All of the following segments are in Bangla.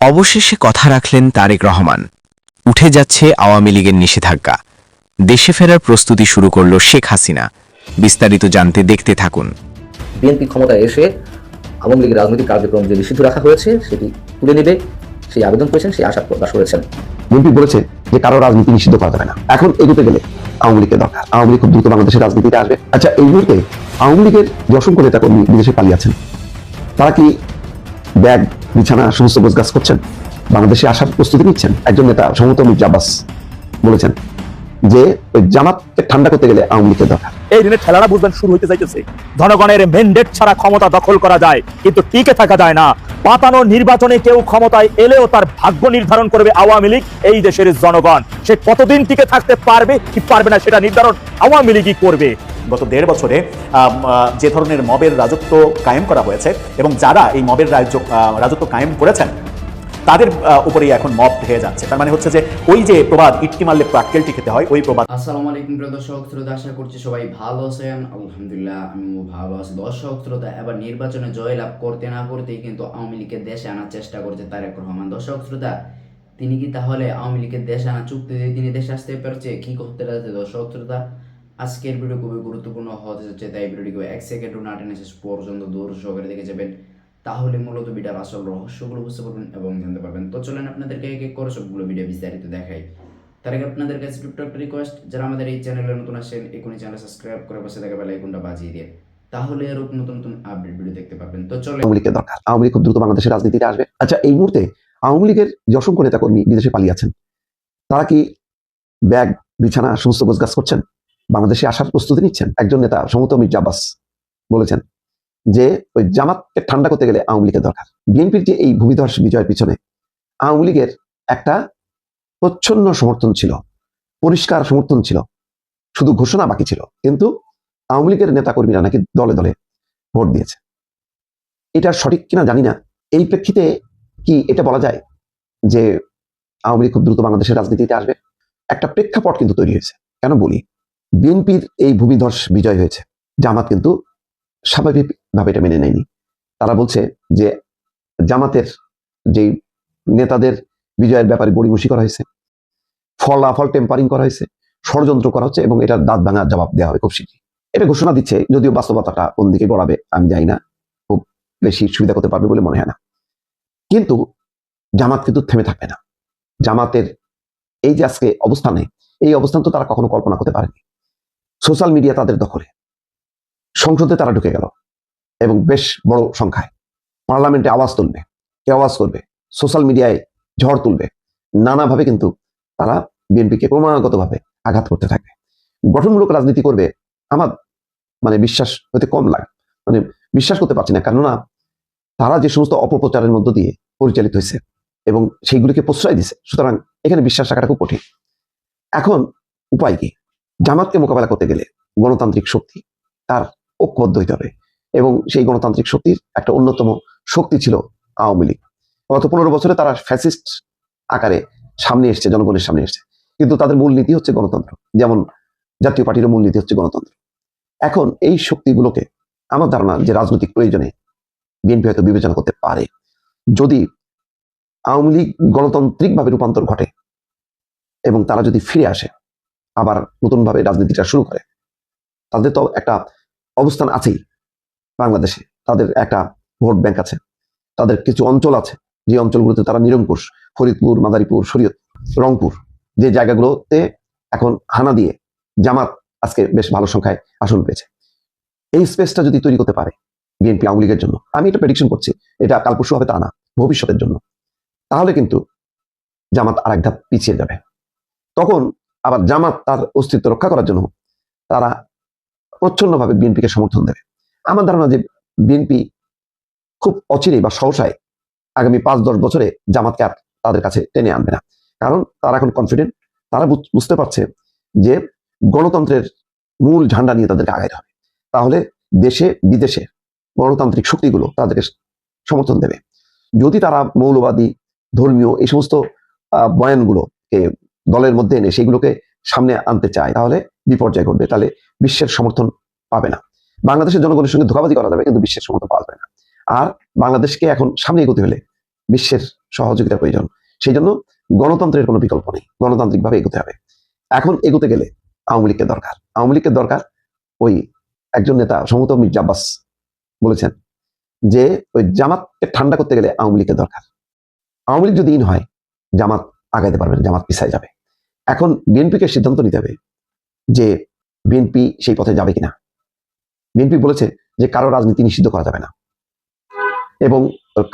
অবশেষে কথা রাখলেন তারেক রহমান। উঠে যাচ্ছে আওয়ামী লীগের নিষেধাজ্ঞা। দেশে ফেরার প্রস্তুতি শুরু করল শেখ হাসিনা। বিস্তারিত জানতে দেখতে থাকুন। বিএনপি ক্ষমতায় এসে আওয়ামী লীগের রাজনৈতিক কার্যক্রম যে নিষিদ্ধ রাখা হয়েছে সেটি তুলে নেবে সেই আবেদন করেছেন সেই আশা প্রকাশ করেছেন। বিএনপি বলেছে যে কারও রাজনীতি নিষিদ্ধ করা যাবে না। এখন এগোতে গেলে আওয়ামী লীগের দরকার। আওয়ামী লীগ খুব দ্রুত বাংলাদেশের রাজনীতিতে আসবে। আচ্ছা এই মুহূর্তে আওয়ামী লীগের যে অসংখ্য নেতা কর্মী বিদেশে পালিয়ে আছেন তারা কি ব্যাগ বিছানা সমস্ত গোছগাছ করছেন। বাংলাদেশে আসার প্রস্তুতি নিচ্ছেন। একজন নেতা সমত মির্জা আব্বাস বলেছেন যে জামাতকে ঠান্ডা করতে গেলে আওয়ামী লীগের দরকার। এই দিনে ঠেলারা বুঝবেন শুরু হইতে যাইতেছে জনগণের মেন্ডেট ছাড়া ক্ষমতা দখল করা যায়, কিন্তু টিকে থাকা যায় না। পাতানো নির্বাচনে কেউ ক্ষমতায় এলেও তার ভাগ্য নির্ধারণ করবে আওয়ামী লীগ, এই দেশের জনগণ। সে কতদিন টিকে থাকতে পারবে, কি পারবে না সেটা নির্ধারণ আওয়ামী লীগই করবে। গত দেড় বছরে যে ধরনের মবের রাজত্ব কায়েম করা হয়েছে এবং যারা এই মবের রাজ্য রাজত্ব কায়েম করেছেন, তাদের উপরেই এখন মব হয়ে যাচ্ছে। তার মানে হচ্ছে যে ওই যে প্রবাদ, ইটকি মারলে প্রাক্কেলটি খেতে হয়, ওই প্রবাদ। আসসালামু আলাইকুম প্রিয় দর্শক, শ্রোতা, আশা করছি সবাই ভালো আছেন। আলহামদুলিল্লাহ, আমিও ভালো আছি। দর্শক, শ্রোতা, এবার নির্বাচনে জয়লাভ করতে না করতেই কিন্তু আওয়ামী লীগের দেশে আনার চেষ্টা করছে তারেক রহমান। দর্শক, শ্রোতা, তিনি কি তাহলে আওয়ামী লীগের দেশে আনা চুক্তি দিয়ে তিনি দেশে আসতে পারছে? কি করতে যাচ্ছে দর্শক, শ্রোতা? আজকের ভিডিও খুবই গুরুত্বপূর্ণ। হতে যাচ্ছে তাই ভিডিওটিকে এক সেকেন্ডও না টেনে শেষ পর্যন্ত দূর সহকারে দেখে যাবেন। তাহলে মূলত ভিডিওর আসল রহস্যগুলো বুঝতে পারবেন এবং জানতে পারবেন। তো চলেন আপনাদেরকে এক এক করে সবগুলো ভিডিও বিস্তারিত দেখাই। তার আগে আপনাদের কাছে ছোট্ট একটা রিকোয়েস্ট যারা আমাদের এই চ্যানেলে নতুন আসেন, এখনই চ্যানেল সাবস্ক্রাইব করে পাশে থাকা বেল আইকনটা বাজিয়ে দিয়ে, তাহলে এরকম নতুন নতুন আপডেট ভিডিও দেখতে পাবেন তো চলে আওয়ামী লীগের দরকার। আওয়ামী লীগ খুব দ্রুত বাংলাদেশের রাজনীতিতে আসবে। আচ্ছা এই মুহূর্তে আওয়ামী লীগের যে অসংখ্য নেতা কর্মী বিদেশে পালিয়ে আছেন, তারা কি ব্যাগ, বিছানা, সমস্ত গোছগাছ করছেন? বাংলাদেশে আসার প্রস্তুতি নিচ্ছেন। একজন নেতা সমত মির্জা আব্বাস বলেছেন যে, ওই জামাতকে ঠান্ডা করতে গেলে আওয়ামী লীগের দরকার। বিএনপির যে এই ভূমিধস বিজয়ের পিছনে, আওয়ামী লীগের একটা প্রচ্ছন্ন সমর্থন ছিল, পরিষ্কার সমর্থন ছিল, শুধু ঘোষণা বাকি ছিল, কিন্তু আওয়ামী লীগের নেতা কর্মীরা নাকি দলে দলে ভোট দিয়েছে। এটা সঠিক কিনা জানি না। এই প্রেক্ষিতে কি এটা বলা যায় যে আওয়ামী লীগ খুব দ্রুত বাংলাদেশের রাজনীতিতে আসবে? একটা প্রেক্ষাপট কিন্তু তৈরি হয়েছে। কেন বলি? বিএনপির এই ভূমিধস বিজয় হয়েছে। জামাত কিন্তু স্বাভাবিকভাবে এটা মেনে নেয়নি। তারা বলছে যে জামাতের যেই নেতাদের বিজয়ের ব্যাপারে গড়িমসি করা হয়েছে, ফলাফল টেম্পারিং করা হয়েছে, ষড়যন্ত্র করা হচ্ছে এবং এটা দাঁত ভাঙার জবাব দেওয়া হবে খুব শীঘ্রই। এটা ঘোষণা দিচ্ছে, যদিও বাস্তবতাটা কোন দিকে গড়াবে আমি জানি না, খুব বেশি সুবিধা করতে পারবে বলে মনে হয় না। কিন্তু জামাত কিন্তু থেমে থাকবে না। জামাতের এই যে আজকে অবস্থানে, এই অবস্থান তো তারা কখনো কল্পনা করতে পারেনি। সোশ্যাল মিডিয়া তাদের দখলে। সংসদে তারা ঢুকে গেল এবং বেশ বড় সংখ্যায়। পার্লামেন্টে আওয়াজ তুলবে, কে আওয়াজ করবে? সোশ্যাল মিডিয়ায় ঝড় তুলবে। নানাভাবে কিন্তু তারা বিএনপিকে ক্রমাগতভাবে আঘাত করতে থাকবে। গঠনমূলক রাজনীতি করবে আমার মানে বিশ্বাস হতে কম লাগে মানে বিশ্বাস করতে পারছি না। কেননা তারা যে সমস্ত অপপ্রচারের মধ্য দিয়ে পরিচালিত হয়েছে এবং সেইগুলিকে প্রশ্রয় দিছে সুতরাং এখানে বিশ্বাস রাখাটা খুব কঠিন। এখন উপায় কি? জামাতকে মোকাবেলা করতে গেলে গণতান্ত্রিক শক্তি তার ঐক্যবদ্ধ হইতে হবে এবং সেই গণতান্ত্রিক শক্তির একটা অন্যতম শক্তি ছিল আওয়ামী লীগ। গত পনেরো বছরে তারা ফ্যাসিস্ট আকারে সামনে এসছে, জনগণের সামনে এসছে। কিন্তু তাদের মূলনীতি হচ্ছে গণতন্ত্র, যেমন জাতীয় পার্টির মূলনীতি হচ্ছে গণতন্ত্র। এখন এই শক্তিগুলোকে আমার ধারণা যে রাজনৈতিক প্রয়োজনে বিএনপি হয়তো বিবেচনা করতে পারে। যদি আওয়ামী লীগ গণতান্ত্রিকভাবে রূপান্তর ঘটে এবং তারা যদি ফিরে আসে আবার নতুনভাবে রাজনীতিটা শুরু করে। তাদের তো একটা অবস্থান আছেই বাংলাদেশে। তাদের একটা ভোট ব্যাংক আছে। তাদের কিছু অঞ্চল আছে। যে অঞ্চলগুলোতে তারা নিরঙ্কুশ। ফরিদপুর, মাদারীপুর, শরীয়ত, রংপুর। যে জায়গাগুলোতে এখন হানা দিয়ে জামাত আজকে বেশ ভালো সংখ্যায় আসন পেয়েছে। এই স্পেসটা যদি তৈরি করতে পারে বিএনপি আওয়ামী লীগের জন্য, আমি এটা প্রেডিকশন করছি, এটা কাল পরশু হবে তা না, ভবিষ্যতের জন্য। তাহলে কিন্তু জামাত আর এক ধাপ পিছিয়ে যাবে। তখন আবার জামাত তার অস্তিত্ব রক্ষা করার জন্য তারা প্রচ্ছন্নভাবে বিএনপিকে সমর্থন দেবে। আমার ধারণা যে বিএনপি খুব অচিরেই বা সহসায় আগামী পাঁচ, দশ বছরে জামাতকে আর তাদের কাছে টেনে আনবে না। কারণ তারা এখন কনফিডেন্ট তারা বুঝ- বুঝতে পারছে যে গণতন্ত্রের মূল ঝান্ডা নিয়ে তাদেরকে আগাইতে হবে। তাহলে দেশে, বিদেশে গণতান্ত্রিক শক্তিগুলো তাদেরকে সমর্থন দেবে। যদি তারা মৌলবাদী, ধর্মীয় এই সমস্ত বয়ানগুলোকে দলের মধ্যে এনে সেগুলোকে সামনে আনতে চায়, তাহলে বিপর্যয় ঘটবে, তাহলে বিশ্বের সমর্থন পাবে না। বাংলাদেশের জনগণের সঙ্গে ধোকাবাজি করা যাবে, কিন্তু বিশ্বের সমর্থন পাওয়া যাবে না। আর বাংলাদেশকে এখন সামনে এগোতে হলে বিশ্বের সহযোগিতার প্রয়োজন। সেই জন্য গণতন্ত্রের কোনো বিকল্প নেই, গণতান্ত্রিকভাবে এগোতে হবে। এখন এগোতে গেলে আওয়ামী লীগকে দরকার। আওয়ামী লীগকে দরকার ওই একজন নেতা সমত মির্জা আব্বাস বলেছেন যে ওই জামাতকে ঠান্ডা করতে গেলে আওয়ামী লীগের দরকার। আওয়ামী লীগ যদি ইন হয়, জামাত আগাইতে পারবে জামাত পিছায় যাবে। এখন বিএনপিকে সিদ্ধান্ত নিতে হবে যে বিএনপি সেই পথে যাবে কিনা। বিএনপি বলেছে যে কারও রাজনীতি নিষিদ্ধ করা যাবে না। এবং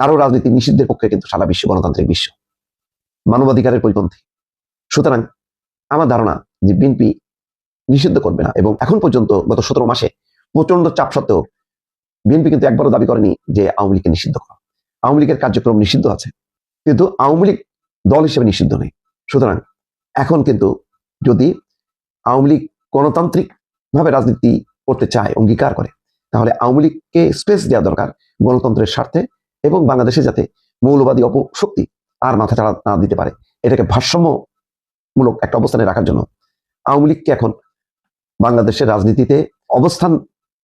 কারও রাজনীতি নিষিদ্ধের পক্ষে কিন্তু সারা বিশ্ব গণতান্ত্রিক বিশ্ব। মানবাধিকারের পরিপন্থী। সুতরাং আমার ধারণা যে বিএনপি নিষিদ্ধ করবে না এবং এখন পর্যন্ত গত সতেরো মাসে প্রচণ্ড চাপ সত্ত্বেও বিএনপি কিন্তু একবারও দাবি করেনি যে আওয়ামী লীগকে নিষিদ্ধ করা। আওয়ামী লীগের কার্যক্রম নিষিদ্ধ আছে, কিন্তু আওয়ামী লীগ দল হিসেবে নিষিদ্ধ নেই। সুতরাং এখন কিন্তু যদি আওয়ামী লীগ গণতান্ত্রিক ভাবে রাজনীতি করতে চায়, অঙ্গীকার করে, তাহলে আওয়ামী লীগকে স্পেস দেওয়া দরকার গণতন্ত্রের স্বার্থে এবং বাংলাদেশে যাতে মৌলবাদী অপশক্তি আর মাথা চাড়া না দিতে পারে। এটাকে ভারসাম্যমূলক একটা অবস্থানে রাখার জন্য আওয়ামী লীগকে এখন বাংলাদেশের রাজনীতিতে অবস্থান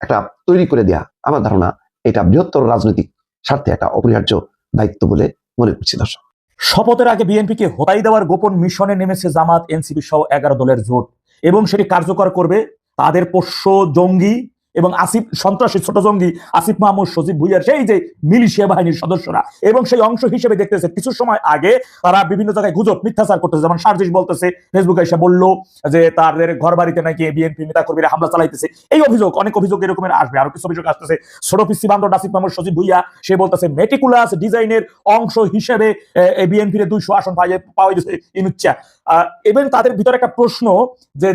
একটা তৈরি করে দেয়া আমার ধারণা এটা বৃহত্তর রাজনৈতিক স্বার্থে একটা অপরিহার্য দায়িত্ব বলে মনে করছি দর্শক। শপথের আগে বিএনপিকে হতাই দেওয়ার গোপন মিশনে নেমেছে জামাত, এনসিপি সহ এগারো দলের জোট। এবং সেটি কার্যকর করবে তাদের পোষ্য জঙ্গি এবং আসিফ সন্ত্রাসী, ছোট জঙ্গি, আসিফ মাহমুদ, সজীব ভুইয়ার সেই যে মিলিশিয়া বাহিনীর সদস্যরা এবং সেই অংশ হিসেবে দেখতেছে কিছু সময় আগে তারা বিভিন্ন জায়গায় গুজব, মিথ্যাচার করতেছে। যেমন সার্জিস বলতেছে, ফেসবুকে এসে বলল যে তাদের ঘর বাড়িতে নাকি বিএনপি নেতা কর্মীরা হামলা চালাইতেছে। এই অভিযোগ, অনেক অভিযোগ এরকমের আসবে। আরও কিছু অভিযোগ আসতেছে। ছোট পিসি আসিফ মাহমুদ, সজীব ভুইয়া, সে বলতেছে মেটিকুলাস ডিজাইনের অংশ হিসেবে বিএনপির দুইশো আসন পাওয়া গেছে ইনুচ্চা এবং তাদের ভিতরে একটা প্রশ্ন যে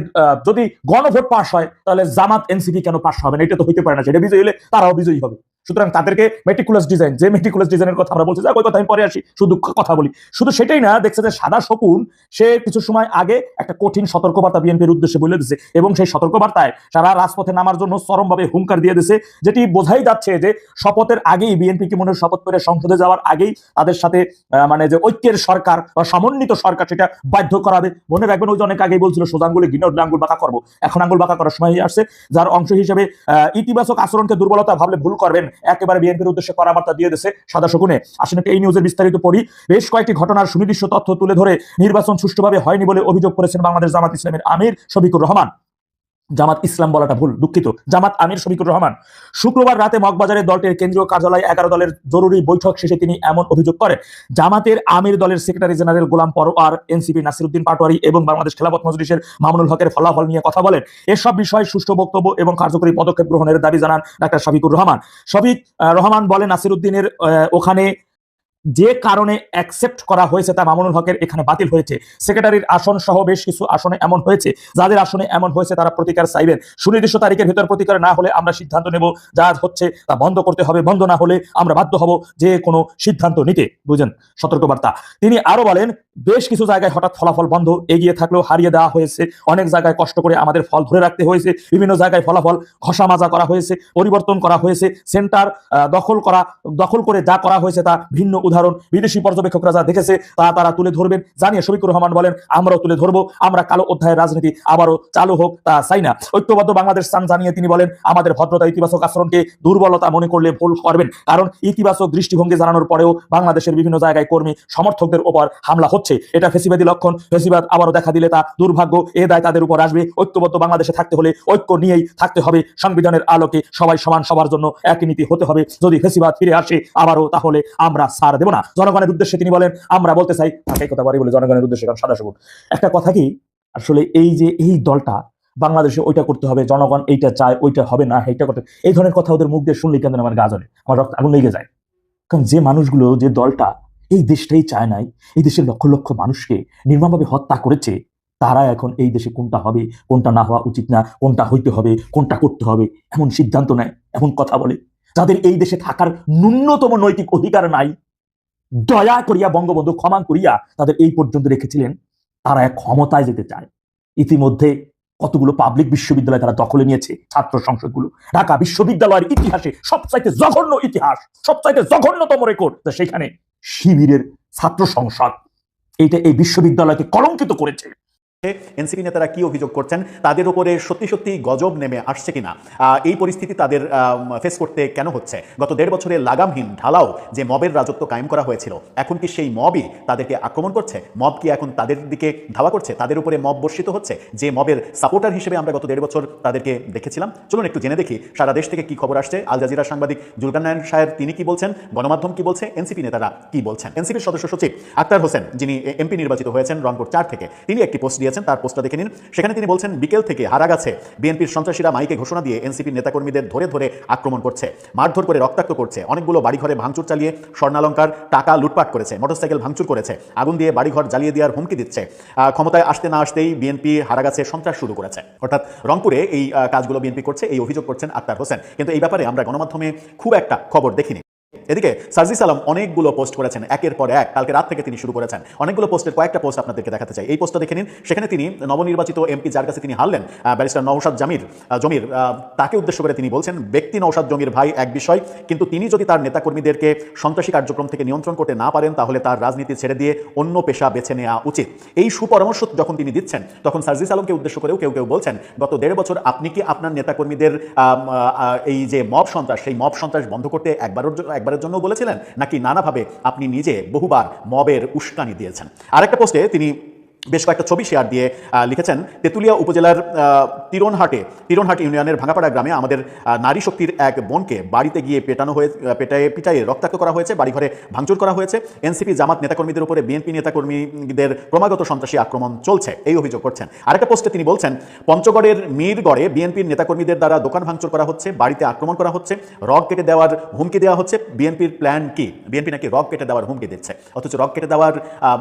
যদি গণভোট পাশ হয়, তাহলে জামাত এনসিপি কেন পাশ হবে? না এটা তো হইতে পারে না সেটা বিজয়ী হলে তারাও বিজয়ী হবে। সুতরাং তাদেরকে মেটিকুলাস ডিজাইন যে মেটিকুলাস ডিজাইনের কথা আমরা বলছি যাক, ওই কথা আমি পরে আসি শুধু কথা বলি। শুধু সেটাই না দেখছে যে সাদা শকুন সে কিছু সময় আগে একটা কঠিন সতর্কবার্তা বিএনপির উদ্দেশ্যে বলে দিছে এবং সেই সতর্কবার্তায় সারা রাজপথে নামার জন্য চরমভাবে হুঙ্কার দিয়ে দিছে যেটি বোঝাই যাচ্ছে যে শপথের আগেই বিএনপি কি মনে শপথ করে সংসদে যাওয়ার আগেই তাদের সাথে মানে যে ঐক্যের সরকার বা সমন্বিত সরকার সেটা বাধ্য করাবে। মনে রাখবেন ওই যে অনেক আগেই বলছিল সোজা আঙ্গুলে ঘিনে উঠলে আঙ্গুল বাঁকা করব। এখন আঙ্গুল বাঁকা করার সময় আসছে যার অংশ হিসেবে ইতিবাচক আচরণকে দুর্বলতা ভাবলে ভুল করবেন একেবারে বিএনপির উদ্দেশ্যে করাবার্তা দিয়ে দিয়েছে সাদা শকুনে। আসলে এই নিউজের বিস্তারিত পড়ি। বেশ কয়েকটি ঘটনার সুনির্দিষ্ট তথ্য তুলে ধরে নির্বাচন সুষ্ঠুভাবে হয়নি বলে অভিযোগ করেছেন বাংলাদেশ জামাত ইসলামের আমির শফিকুর রহমান। জামাত ইসলাম বলাটা ভুল, দুঃখিত। জামাত আমির শফিকুর রহমান, শুক্রবার রাতে মগবাজারে দলটির কেন্দ্রীয় কার্যালয়ে এগারো দলের জরুরি বৈঠক শেষে তিনি এমন অভিযোগ করেন, জামাতের আমির দলের secretary general Golam Parwar, NCP Nasiruddin Patwari এবং বাংলাদেশ খেলাফত মজলিসের মামুনুল হকের ফলাফল নিয়ে কথা বলেন। এসব বিষয়ে সুষ্ঠু বক্তব্য এবং কার্যকরী পদক্ষেপ গ্রহণের দাবি জানান ডাক্তার শফিকুর রহমান। শফিক রহমান বলেন, নাসিরুদ্দিনের ওখানে যে কারণে অ্যাকসেপ্ট করা হয়েছে তা মামুনুল হকের এখানে বাতিল হয়েছে। সেক্রেটারির আসন সহ বেশ কিছু আসনে এমন হয়েছে, যাদের আসনে এমন হয়েছে তারা প্রতিকার চাইবেন। সুনির্দিষ্ট তারিখের ভিতর প্রতিকার না হলে আমরা সিদ্ধান্ত নেব যা হচ্ছে তা বন্ধ করতে হবে, বন্ধ না হলে আমরা বাধ্য হব যে কোনো সিদ্ধান্ত নিতে। বুঝেন? সতর্কবার্তা। তিনি আরও বলেন, বেশ কিছু জায়গায় হঠাৎ ফলাফল বন্ধ এগিয়ে থাকলেও হারিয়ে দেওয়া হয়েছে। অনেক জায়গায় কষ্ট করে আমাদের ফল ধরে রাখতে হয়েছে। বিভিন্ন জায়গায় ফলাফল ঘষা মাজা করা হয়েছে, পরিবর্তন করা হয়েছে। সেন্টার দখল করা, দখল করে যা করা হয়েছে তা ভিন্ন উদাহরণ বিদেশি পর্যবেক্ষকরা যা দেখেছে তা তারা তুলে ধরবেন। জানিয়ে শফিকুর রহমান বলেন, আমরাও তুলে ধরবো। আমরা কালো অধ্যায়ের রাজনীতি আবারও চালু হোক তা চাই না। ঐক্যবদ্ধ বাংলাদেশ চান জানিয়ে তিনি বলেন, আমাদের ভদ্রতা ইতিবাচক আচরণকে দুর্বলতা মনে করলে ভুল করবেন। কারণ ইতিবাচক দৃষ্টিভঙ্গি জানানোর পরেও বাংলাদেশের বিভিন্ন জায়গায় কর্মী সমর্থকদের উপর হামলা হচ্ছে। এটা ফেসিবাদী লক্ষণ। ফেসিবাদ আবারও দেখা দিলে তা দুর্ভাগ্য। এ দায় তাদের উপর আসবে। ঐক্যবদ্ধ বাংলাদেশে থাকতে হলে ঐক্য নিয়েই থাকতে হবে। সংবিধানের আলোকে সবাই সমান সবার জন্য একই নীতি হতে হবে। যদি ফেসিবাদ ফিরে আসে আবারও তাহলে আমরা ছাড় দেব না। জনগণের উদ্দেশ্যে তিনি বলেন, আমরা বলতে চাই, তাকে কথা বাড়ি বলে জনগণের উদ্দেশ্যে, কারণ সাদা সবুজ। একটা কথা কি, আসলে এই যে এই দলটা, বাংলাদেশে ওইটা করতে হবে, জনগণ এইটা চায়, ওইটা হবে না, এইটা করতে এই ধরনের কথা ওদের মুখ দিয়ে শুনলেই কেন আমার গা জ্বলে, আমার রক্ত আগুন লেগে যায়। কারণ যে মানুষগুলো, যে দলটা, এই দেশটাই চায় নাই, এই দেশের লক্ষ লক্ষ মানুষকে নির্মমভাবে হত্যা করেছে, তারা এখন এই দেশে কোনটা হবে, কোনটা না হওয়া উচিত না, কোনটা হইতে হবে, কোনটা করতে হবে, এমন সিদ্ধান্ত নেয়, এমন কথা বলে। যাদের এই দেশে থাকার ন্যূনতম নৈতিক অধিকার নাই দয়া করিয়া, বঙ্গবন্ধু ক্ষমা করিয়া তাদের এই পর্যন্ত রেখেছিলেন, তারা এক ক্ষমতায় যেতে চায়। ইতিমধ্যে কতগুলো পাবলিক বিশ্ববিদ্যালয় তারা দখলে নিয়েছে, ছাত্র সংসদগুলো। ঢাকা বিশ্ববিদ্যালয়ের ইতিহাসে সবচাইতে জঘন্য ইতিহাস, সবচাইতে জঘন্যতম রেকর্ড সেখানে শিবিরের ছাত্র সংসদ। এইটা এই বিশ্ববিদ্যালয়কে কলঙ্কিত করেছে। এনসিপি নেতারা কি অভিযোগ করছেন? তাদের উপরে সত্যি সত্যি গজব নেমে আসছে কিনা? এই পরিস্থিতি তাদের ফেস করতে কেন হচ্ছে? গত দেড় বছরে লাগামহীন ঢালাও যে মবের রাজত্ব কায়েম করা হয়েছিল, এখন কি সেই মবই তাদেরকে আক্রমণ করছে? মব কি এখন তাদের দিকে ধাওয়া করছে? তাদের উপরে মব বর্ষিত হচ্ছে? যে মবের সাপোর্টার হিসেবে আমরা গত দেড় বছর তাদেরকে দেখেছিলাম। চলুন একটু জেনে দেখি সারা দেশ থেকে কি খবর আসছে। আল জাজিরা সাংবাদিক জুলকার সাহেব তিনি কি বলছেন? গণমাধ্যম কি বলছে? এনসিপি নেতারা কি বলছেন? এনসিপির সদস্য সচিব আক্তার হোসেন, যিনি এমপি নির্বাচিত হয়েছেন রংপুর চার থেকে, তিনি একটি পোস্ট দিয়েছেন। তার পোস্টটা দেখে নিন। সেখানে তিনি বলছেন, বিকেল থেকে হারাগাছে বিএনপির সন্ত্রাসীরা মাইকে ঘোষণা দিয়ে এনসিপির নেতাকর্মীদের ধরে ধরে আক্রমণ করছে, মারধর করে রক্তাক্ত করছে, অনেকগুলো বাড়িঘরে ভাঙচুর চালিয়ে স্বর্ণালঙ্কার টাকা লুটপাট করেছে, মোটরসাইকেল ভাঙচুর করেছে, আগুন দিয়ে বাড়িঘর জ্বালিয়ে দেওয়ার হুমকি দিচ্ছে। ক্ষমতায় আসতে না আসতেই বিএনপি হারাগাছে সন্ত্রাস শুরু করেছে। অর্থাৎ রংপুরে এই কাজগুলো বিএনপি করছে, এই অভিযোগ করছেন আক্তার হোসেন। কিন্তু এই ব্যাপারে আমরা গণমাধ্যমে খুব একটা খবর দেখিনি। এদিকে সার্জি সালাম অনেকগুলো পোস্ট করেছেন, একের পর এক। কালকে রাত থেকে তিনি শুরু করেছেন। অনেকগুলো পোস্টের কয়েকটা পোস্ট আপনাদেরকে দেখাতে চাই। এই পোস্টটা দেখে নিন। সেখানে তিনি নবনির্বাচিত এমপি যার কাছে তিনি হারলেন ব্যারিস্টার নৌসাদ জামির। জমির তাকে উদ্দেশ্য করে তিনি বলছেন, ব্যক্তি নৌসাদ জমির ভাই এক বিষয়, কিন্তু তিনি যদি তার নেতাকর্মীদেরকে সন্ত্রাসী কার্যক্রম থেকে নিয়ন্ত্রণ করতে না পারেন, তাহলে তার রাজনীতি ছেড়ে দিয়ে অন্য পেশা বেছে নেওয়া উচিত। এই সুপরামর্শ যখন তিনি দিচ্ছেন, তখন সার্জিস আলমকে উদ্দেশ্য করেও কেউ কেউ বলছেন, গত দেড় বছর আপনি কি আপনার নেতাকর্মীদের এই যে মব সন্ত্রাস, সেই মব সন্ত্রাস বন্ধ করতে একবারের জন্য একবারের জন্য বলেছিলেন নাকি নানাভাবে আপনি নিজে বহুবার মবের উস্কানি দিয়েছেন। আরেকটা পোস্টে তিনি বেশ কয়েকটা ছবি শেয়ার দিয়ে লিখেছেন। তেঁতুলিয়া উপজেলার তিরনহাটে তিরনহাট ইউনিয়নের ভাঙাপাড়া গ্রামে আমাদের নারী শক্তির এক বোনকে বাড়িতে গিয়ে পেটানো হয়ে পেটায়ে, পিটায়ে রক্তাক্ত করা হয়েছে, বাড়িঘরে ভাঙচুর করা হয়েছে। এনসিপি, জামাত নেতাকর্মীদের উপরে বিএনপি নেতাকর্মীদের ক্রমাগত সন্ত্রাসী আক্রমণ চলছে, এই অভিযোগ করছেন। আরেকটা পোস্টে তিনি বলছেন, পঞ্চগড়ের মিরগড়ে বিএনপির নেতাকর্মীদের দ্বারা দোকান ভাঙচুর করা হচ্ছে, বাড়িতে আক্রমণ করা হচ্ছে, রগ কেটে দেওয়ার হুমকি দেওয়া হচ্ছে। বিএনপির প্ল্যান কি? বিএনপি নাকি রগ কেটে দেওয়ার হুমকি দিচ্ছে? অথচ রগ কেটে দেওয়ার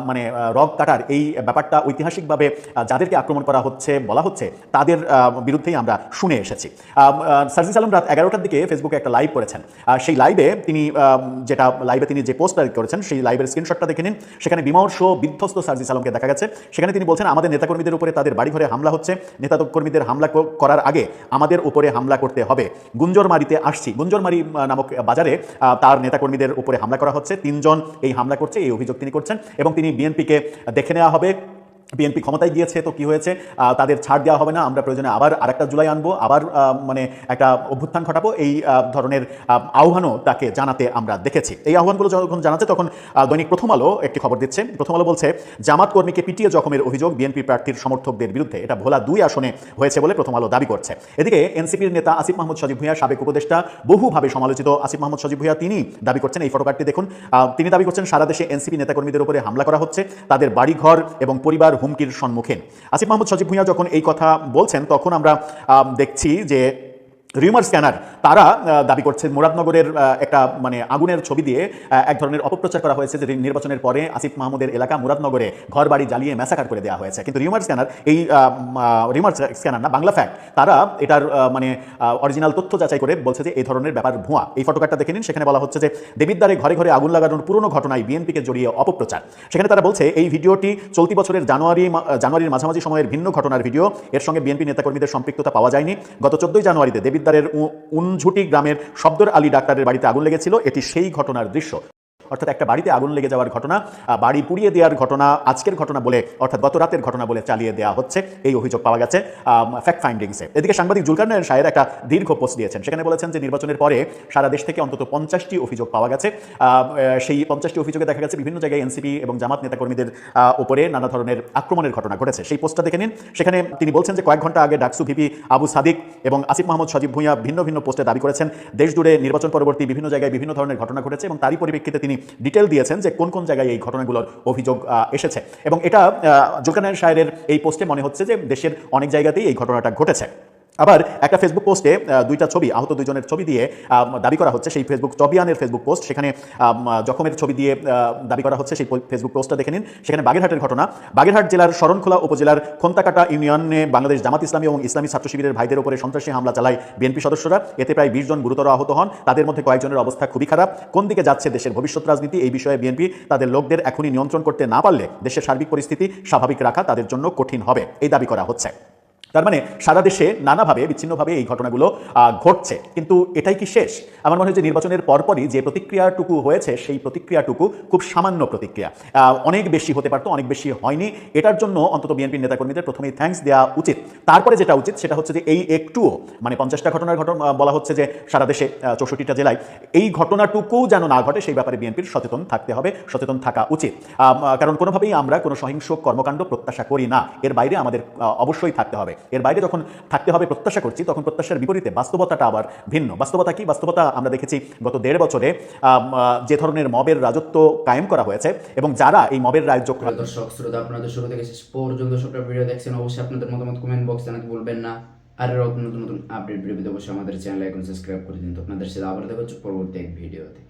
মানে রগ কাটার এই ব্যাপারটা ঐতিহাসিকভাবে যাদেরকে আক্রমণ করা হচ্ছে, বলা হচ্ছে, তাদের বিরুদ্ধেই আমরা শুনে এসেছি। সার্জিস আলম রাত এগারোটার দিকে ফেসবুকে একটা লাইভ করেছেন। সেই লাইভে তিনি যেটা লাইভে তিনি যে পোস্ট করেছেন, সেই লাইভের স্ক্রিনশটটা দেখে নিন। সেখানে বিমর্ষ, বিধ্বস্ত সার্জিস আলমকে দেখা গেছে। সেখানে তিনি বলছেন, আমাদের নেতাকর্মীদের উপরে তাদের বাড়িঘরে হামলা হচ্ছে। নেতাকর্মীদের হামলা করার আগে আমাদের উপরে হামলা করতে হবে। গুঞ্জরমারিতে আসছি। গুঞ্জরমারি নামক বাজারে তার নেতাকর্মীদের উপরে হামলা করা হচ্ছে। তিনজন এই হামলা করছে, এই অভিযোগ তিনি করছেন। এবং তিনি বিএনপিকে দেখে নেওয়া হবে। বিএনপি ক্ষমতায় গিয়েছে, তো কি হয়েছে? তাদের ছাড় দেওয়া হবে না, আমরা প্রয়োজনে আবার আরেকটা জুলাই আনব, আবার মানে একটা অভ্যুত্থান ঘটাবো, এই ধরনের আহ্বানও তাকে জানাতে আমরা দেখেছি। এই আহ্বানগুলো যখন জানাচ্ছে, তখন দৈনিক প্রথম আলো একটি খবর দিচ্ছে। প্রথম আলো বলছে, জামাত কর্মীকে পিটিয়ে জখমের অভিযোগ বিএনপি প্রার্থীর সমর্থকদের বিরুদ্ধে। এটা ভোলা দুই আসনে হয়েছে বলে প্রথম আলো দাবি করছে। এদিকে এনসিপির নেতা আসিফ মাহমুদ সজীব ভুঁইয়া, সাবেক উপদেষ্টা, বহুভাবে সমালোচিত আসিফ মাহমুদ সজীব ভুঁইয়া, তিনি দাবি করছেন, এই ফটোকার্ডটি দেখুন। তিনি দাবি করছেন, সারা দেশে এনসিপি নেতাকর্মীদের উপরে হামলা করা হচ্ছে। তাদের বাড়িঘর এবং পরিবার হুমকির সম্মুখীন। আসিফ মাহমুদ সজীব ভুঁইয়া যখন এই কথা বলছেন তখন আমরা দেখছি যে রিউমার স্ক্যানার, তারা দাবি করছে মুরাদনগরের একটা মানে আগুনের ছবি দিয়ে এক ধরনের অপপ্রচার করা হয়েছে যে নির্বাচনের পরে আসিফ মাহমুদের এলাকা মুরাদনগরে ঘর বাড়ি জ্বালিয়ে ম্যাসাকার করে দেওয়া হয়েছে। কিন্তু রিউমার স্ক্যানার, এই রিউমার স্ক্যানার না, বাংলা ফ্যাক্ট তারা এটার মানে অরিজিনাল তথ্য যাচাই করে বলছে যে এই ধরনের ব্যাপার ভুয়া। এই ফটোকার্ডটা দেখে নিন, সেখানে বলা হচ্ছে যে দেবিদ্বারে ঘরে ঘরে আগুন লাগানোর পুরনো ঘটনায় বিএনপিকে জড়িয়ে অপপ্রচার। সেখানে তারা বলছে, এই ভিডিওটি চলতি বছরের জানুয়ারি জানুয়ারির মাঝামাঝি সময়ের ভিন্ন ঘটনার ভিডিও। এর সঙ্গে বিএনপি নেতাকর্মীদের সম্পৃক্ততা পাওয়া যায়নি। গত চোদ্দই জানুয়ারিতে দেবিদ্বারের উ- উনঝুটি গ্রামের শব্দর আলী ডাক্তারের বাড়িতে আগুন লেগেছিল। এটি সেই ঘটনার দৃশ্য। অর্থাৎ একটা বাড়িতে আগুন লেগে যাওয়ার ঘটনা বাড়ি পুড়িয়ে দেওয়ার ঘটনা, আজকের ঘটনা বলে, অর্থাৎ গত রাতের ঘটনা বলে চালিয়ে দেওয়া হচ্ছে। এই অভিযোগ পাওয়া গেছে ফ্যাক্ট ফাইন্ডিংসে এদিকে সাংবাদিক জুলকার সাহের একটা দীর্ঘ পোস্ট দিয়েছেন। সেখানে বলেছেন যে, নির্বাচনের পরে সারা দেশ থেকে অন্তত পঞ্চাশটি অভিযোগ পাওয়া গেছে। সেই পঞ্চাশটি অভিযোগে দেখা গেছে বিভিন্ন জায়গায় এনসিপি এবং জামাত নেতাকর্মীদের উপরে নানা ধরনের আক্রমণের ঘটনা ঘটেছে। সেই পোস্টটা দেখে নিন। সেখানে তিনি বলছেন যে, কয়েক ঘণ্টা আগে ডাকসু ভিপি আবু সাদিক এবং আসিফ মাহমুদ সজীব ভুঁইয়া ভিন্ন ভিন্ন পোস্টে দাবি করেছেন দেশ জুড়ে নির্বাচন পরবর্তী বিভিন্ন জায়গায় বিভিন্ন ধরনের ঘটনা ঘটেছে এবং তারই পরিপ্রেক্ষিতে তিনি ডিটেল দিয়েছেন যে কোন কোন জায়গায় এই ঘটনাগুলোর অভিযোগ এসেছে। এবং এটা জুলকানায়ন সাহেবের এই পোস্টে মনে হচ্ছে যে দেশের অনেক জায়গাতেই এই ঘটনাটা ঘটেছে। আবার একটা ফেসবুক পোস্টে দুইটা ছবি, আহত দুইজনের ছবি দিয়ে দাবি করা হচ্ছে সেই ফেসবুক চবিয়ানের ফেসবুক পোস্ট সেখানে জখমের ছবি দিয়ে দাবি করা হচ্ছে সেই ফেসবুক পোস্টটা দেখে নিন। সেখানে বাগেরহাটের ঘটনা। বাগেরহাট জেলার শরণখোলা উপজেলার খন্তাকাটা ইউনিয়নে বাংলাদেশ জামাত ইসলামী এবং ইসলামী ছাত্র শিবিরের ভাইদের উপরে সন্ত্রাসী হামলা চালায় বিএনপি সদস্যরা। এতে প্রায় বিশ জন গুরুতর আহত হন। তাদের মধ্যে কয়েকজনের অবস্থা খুবই খারাপ। কোন দিকে যাচ্ছে দেশের ভবিষ্যৎ রাজনীতি? এই বিষয়ে বিএনপি তাদের লোকদের এখনই নিয়ন্ত্রণ করতে না পারলে দেশের সার্বিক পরিস্থিতি স্বাভাবিক রাখা তাদের জন্য কঠিন হবে। এই দাবি করা হচ্ছে। তার মানে সারা দেশে নানাভাবে, বিচ্ছিন্নভাবে এই ঘটনাগুলো ঘটছে। কিন্তু এটাই কি শেষ? আমার মনে হয় যে নির্বাচনের পরপরই যে প্রতিক্রিয়াটুকু হয়েছে, সেই প্রতিক্রিয়াটুকু খুব সামান্য প্রতিক্রিয়া। অনেক বেশি হতে পারতো, অনেক বেশি হয়নি। এটার জন্য অন্তত বিএনপির নেতাকর্মীদের প্রথমেই থ্যাঙ্কস দেওয়া উচিত। তারপরে যেটা উচিত, সেটা হচ্ছে যে এই একটুও মানে পঞ্চাশটা ঘটনার ঘটনা বলা হচ্ছে যে সারা দেশে চৌষট্টিটা জেলায় এই ঘটনাটুকু যেন না ঘটে, সেই ব্যাপারে বিএনপির সচেতন থাকতে হবে, সচেতন থাকা উচিত। কারণ কোনোভাবেই আমরা কোনো সহিংস কর্মকাণ্ড প্রত্যাশা করি না। এর বাইরে আমাদের অবশ্যই থাকতে হবে। এর বাইরে যখন থাকতে হবে প্রত্যাশা করছি, তখন প্রত্যাশার বিপরীতে বাস্তবতাটা আবার ভিন্ন। বাস্তবতা কি? বাস্তবতা আমরা দেখেছি গত দেড় বছরে যে ধরনের মবের রাজত্ব কায়েম করা হয়েছে এবং যারা এই মবের রাজ্য প্রিয় দর্শক, শ্রোতা, আপনাদের শুরু থেকে শেষ পর্যন্ত সবটা ভিডিও দেখছেন, অবশ্যই আপনাদের মতামত কমেন্ট বক্স জানাতে বলবেন না। আর নতুন নতুন আপডেট ভিডিও অবশ্যই আমাদের চ্যানেল এখন সাবস্ক্রাইব করে দিন। তো আপনাদের সাথে আবার দেখা হচ্ছে পরবর্তী এক ভিডিওতে